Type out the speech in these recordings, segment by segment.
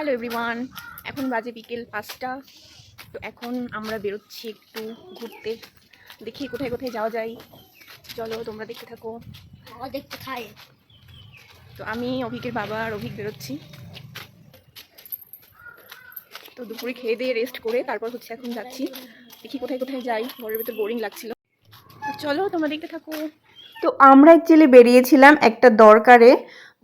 Hello everyone এখন বাজে বিকেল পাঁচটা। তো এখন আমরা বেরোচ্ছি একটু ঘুরতে। দেখি কোথায় কোথায় যাওয়া যায়। চলো তোমরা দেখতে থাকো। দেখতে খাই তো আমি অভিকের বাবা আর অভিক বেরোচ্ছি। তো দুপুরে খেয়ে দিয়ে রেস্ট করে তারপর হচ্ছে এখন যাচ্ছি। দেখি কোথায় কোথায় যাই। ঘরের ভেতর বোরিং লাগছিল। চলো তোমরা দেখতে থাকো। তো আমরা অ্যাকচুয়ালি বেরিয়েছিলাম একটা দরকারে।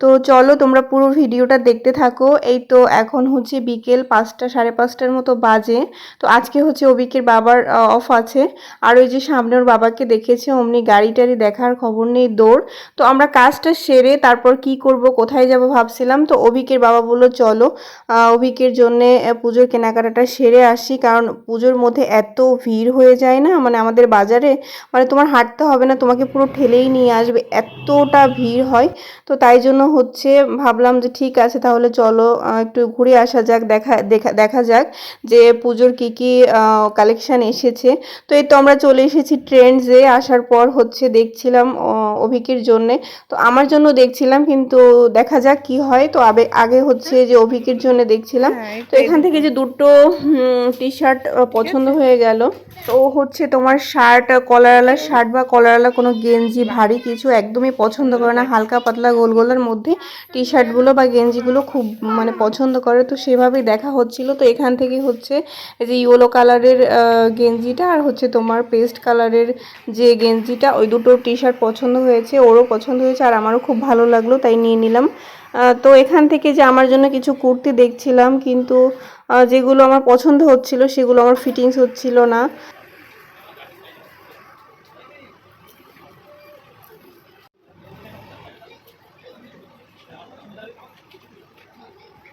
তো চলো তোমরা পুরো ভিডিওটা দেখতে থাকো। এই তো এখন হচ্ছে বিকেল পাঁচটা সাড়ে পাঁচটার মতো বাজে। তো আজকে হচ্ছে অবিকের বাবার অফ আছে। আর ওই যে সামনে ওর বাবাকে দেখেছে অমনি গাড়ি টাড়ি দেখার খবর নেই দৌড়। তো আমরা কাজটা সেরে তারপর কি করব কোথায় যাব ভাবছিলাম। তো অভিকের বাবা বলল চলো আহ, অভিকের জন্যে পুজোর কেনাকাটাটা সেরে আসি। কারণ পুজোর মধ্যে এত ভিড় হয়ে যায় না মানে আমাদের বাজারে মানে তোমার হাঁটতে হবে না তোমাকে পুরো ঠেলেই নিয়ে আসবে। এতটা ভিড় হয়। তো তাই জন্য হচ্ছে, ভাবলাম যে ঠিক আছে, তাহলে চলো একটু ঘুরে আসা যাক, দেখা দেখা দেখা যাক যে পুজোর কি কি কালেকশান এসেছে। তো এই তো আমরা চলে এসেছি ট্রেন্ডসে আসার পর হচ্ছে দেখছিলাম অভিকের জন্যে। তো আমার জন্য দেখছিলাম কিন্তু দেখা যাক কি হয়। তো আবে আগে হচ্ছে যে অভিকির জন্য দেখছিলাম। তো এখান থেকে যে দুটো টি শার্ট পছন্দ হয়ে গেল। তো হচ্ছে তোমার শার্ট কলারওয়ালা শার্ট বা কলারওয়ালা কোনো গেঞ্জি ভারী কিছু একদমই পছন্দ করে না। হালকা পাতলা গোল গোলার মধ্যে টি শার্টগুলো বা গেঞ্জিগুলো খুব মানে পছন্দ করে। তো সেভাবেই দেখা হচ্ছিল। তো এখান থেকে হচ্ছে যে ইয়েলো কালারের গেঞ্জিটা আর হচ্ছে তোমার পেস্ট কালারের যে গেঞ্জিটা ওই দুটো টি শার্ট পছন্দ হয়েছে, ওরও পছন্দ হয়েছে, আর আমারও খুব ভালো লাগল, তাই নিয়ে নিলাম। তো এখান থেকে যে আমার জন্য কিছু কুর্তি দেখছিলাম, কিন্তু যেগুলো আমার পছন্দ হচ্ছিল, সেগুলো আমার ফিটিংস হচ্ছিল না।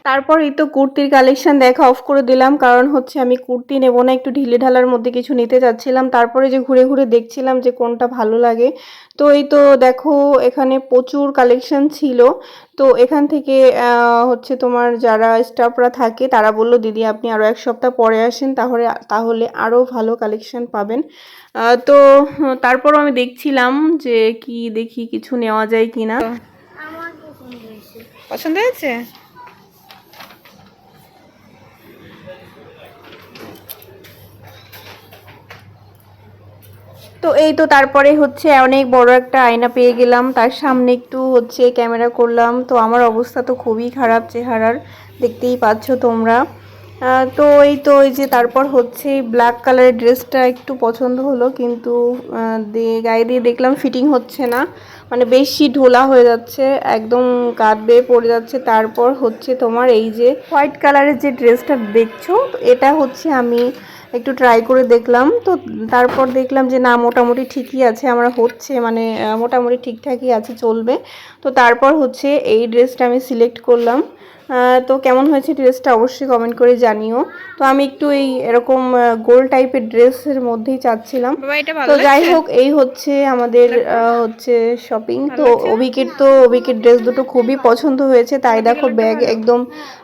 তারপর এই তো কুর্তির কালেকশন দেখা অফ করে দিলাম, কারণ হচ্ছে আমি কুর্তি নেব না, একটু ঢিলে ঢালার মধ্যে কিছু নিতে যাচ্ছিলাম। তারপরে যে ঘুরে ঘুরে দেখছিলাম যে কোনটা ভালো লাগে। তো এই তো দেখো, এখানে প্রচুর কালেকশন ছিল। তো এখান থেকে হচ্ছে তোমার যারা স্টাফরা থাকে, তারা বলল, দিদি, আপনি আরও এক সপ্তাহ পরে আসেন, তাহলে তাহলে আরও ভালো কালেকশন পাবেন। তো তারপরও আমি দেখছিলাম যে কি দেখি, কিছু নেওয়া যায় কি না পছন্দ হয়েছে? তো এই তো তারপরে হচ্ছে অনেক বড় একটা আয়না পেয়ে গেলাম। তার সামনে একটু হচ্ছে ক্যামেরা করলাম। তো আমার অবস্থা তো খুবই খারাপ চেহারার, দেখতেই পাচ্ছ তোমরা। তো এই তো এই যে তারপর হচ্ছে ব্ল্যাক কালারের ড্রেসটা একটু পছন্দ হলো, কিন্তু গায়ে দিয়ে দেখলাম ফিটিং হচ্ছে না। মানে বেশি ঢোলা হয়ে যাচ্ছে একদম কাঁধ বেয়ে পড়ে যাচ্ছে। তারপর হচ্ছে তোমার এই যে হোয়াইট কালারের যে ড্রেসটা দেখছ তো এটা হচ্ছে আমি একটু ট্রাই করে দেখলাম। তো তারপর দেখলাম যে না মোটামুটি ঠিকই আছে আমার হচ্ছে মানে মোটামুটি ঠিকঠাকই আছে চলবে। তো তারপর হচ্ছে এই ড্রেসটা আমি সিলেক্ট করলাম। তো কেমন হয়েছে ড্রেসটা অবশ্যই কমেন্ট করে জানিও। তো আমি একটু এই এরকম গোল টাইপের ড্রেসের মধ্যেই চাচ্ছিলাম। তো যাই হোক এই হচ্ছে আমাদের হচ্ছে হচ্ছে শপিং তো অভিকের তো অভিকের ড্রেস দুটো খুবই পছন্দ হয়েছে তাই দেখো ব্যাগ একদম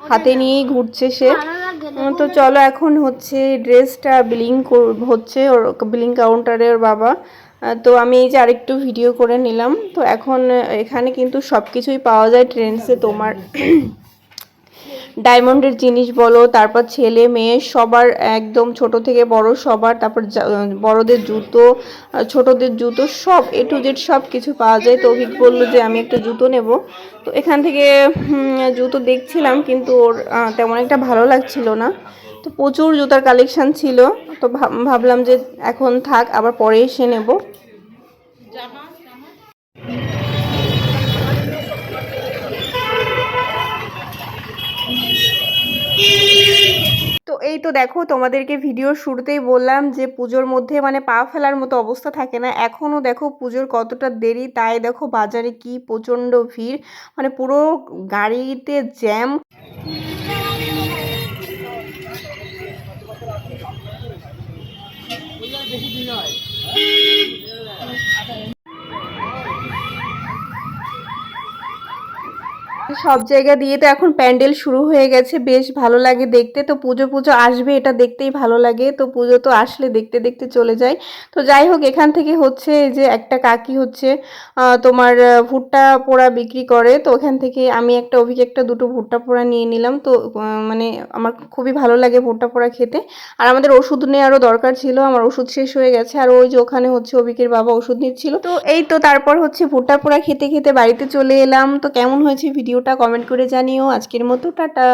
হাতে নিয়েই ঘুরছে সে। তো চলো এখন হচ্ছে ড্রেসটা বিলিং হচ্ছে ওর বিলিং কাউন্টারে ওর বাবা। তো আমি এই যে আরেকটু ভিডিও করে নিলাম। তো এখন এখানে কিন্তু সব কিছুই পাওয়া যায় ট্রেন্ডসে তোমার। ডায়মন্ডের জিনিস বলো, তারপর ছেলে মেয়ে সবার একদম ছোট থেকে বড় সবার, তারপর বড়দের জুতো ছোটদের জুতো, সব এ টু জেড সব কিছু পাওয়া যায়। তো অভিক বলল যে আমি একটা জুতো নেব। তো এখান থেকে জুতো দেখছিলাম, কিন্তু ওর তেমন একটা ভালো লাগছিল না। তো প্রচুর জুতার কালেকশান ছিল। তো ভাব- ভাবলাম যে এখন থাক, আবার পরে এসে নেব। এই তো দেখো, তোমাদেরকে ভিডিও শুরুতেই বললাম যে পুজোর মধ্যে মানে পা ফেলার মতো অবস্থা থাকে না। এখনও দেখো পুজোর কতটা দেরি, তাই দেখো বাজারে কি প্রচণ্ড ভিড়। মানে পুরো গাড়িতে জ্যাম সব জায়গা দিয়ে তো এখন প্যান্ডেল শুরু হয়ে গেছে, বেশ ভালো লাগে দেখতে। তো পুজো পুজো আসবে, এটা দেখতেই ভালো লাগে। তো পুজো তো আসলে দেখতে দেখতে চলে যায়। তো যাই হোক, এখান থেকে হচ্ছে যে একটা কাকি হচ্ছে তোমার ভুট্টা পোড়া বিক্রি করে। তো ওখান থেকে আমি একটা অভিক একটা দুটো ভুট্টা পোড়া নিয়ে নিলাম। তো মানে আমার খুবই ভালো লাগে ভুট্টা পোড়া খেতে। আর আমাদের ওষুধ নেওয়ারও দরকার ছিল, আমার ওষুধ শেষ হয়ে গেছে। আর ওই যে ওখানে হচ্ছে অভিকের বাবা ওষুধ নিচ্ছিল। তো এই তো তারপর হচ্ছে ভুট্টা পোড়া খেতে খেতে বাড়িতে চলে এলাম। তো কেমন হয়েছে ভিডিওটা কমেন্ট করে জানিও। আজকের মতো টাটা।